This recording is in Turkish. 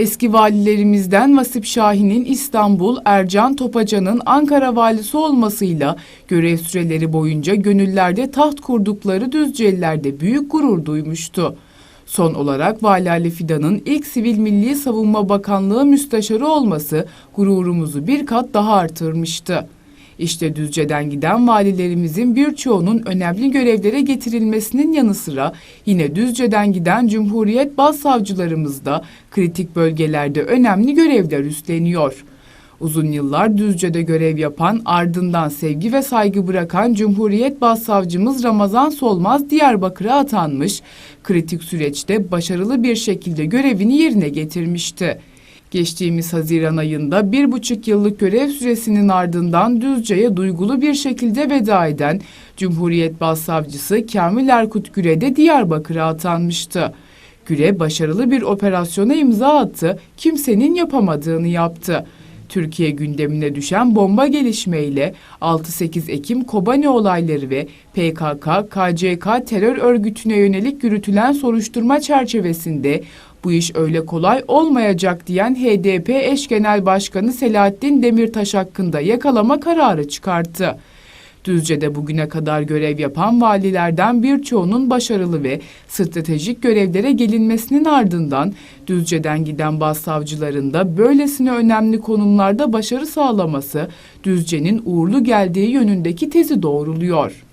Eski valilerimizden Vasip Şahin'in İstanbul, Ercan Topacan'ın Ankara valisi olmasıyla görev süreleri boyunca gönüllerde taht kurdukları Düzceliler'de büyük gurur duymuştu. Son olarak Vali Ali Fidan'ın ilk Sivil Milli Savunma Bakanlığı müsteşarı olması gururumuzu bir kat daha artırmıştı. İşte Düzce'den giden valilerimizin birçoğunun önemli görevlere getirilmesinin yanı sıra yine Düzce'den giden Cumhuriyet Başsavcılarımız da kritik bölgelerde önemli görevler üstleniyor. Uzun yıllar Düzce'de görev yapan ardından sevgi ve saygı bırakan Cumhuriyet Başsavcımız Ramazan Solmaz Diyarbakır'a atanmış, kritik süreçte başarılı bir şekilde görevini yerine getirmişti. Geçtiğimiz Haziran ayında bir buçuk yıllık görev süresinin ardından Düzce'ye duygulu bir şekilde veda eden Cumhuriyet Başsavcısı Kamil Erkut Güre de Diyarbakır'a atanmıştı. Güre başarılı bir operasyona imza attı, kimsenin yapamadığını yaptı. Türkiye gündemine düşen bomba gelişmeyle 6-8 Ekim Kobani olayları ve PKK, KCK terör örgütüne yönelik yürütülen soruşturma çerçevesinde bu iş öyle kolay olmayacak diyen HDP eş genel başkanı Selahattin Demirtaş hakkında yakalama kararı çıkarttı. Düzce'de bugüne kadar görev yapan valilerden birçoğunun başarılı ve stratejik görevlere gelinmesinin ardından Düzce'den giden başsavcıların da böylesine önemli konumlarda başarı sağlaması Düzce'nin uğurlu geldiği yönündeki tezi doğruluyor.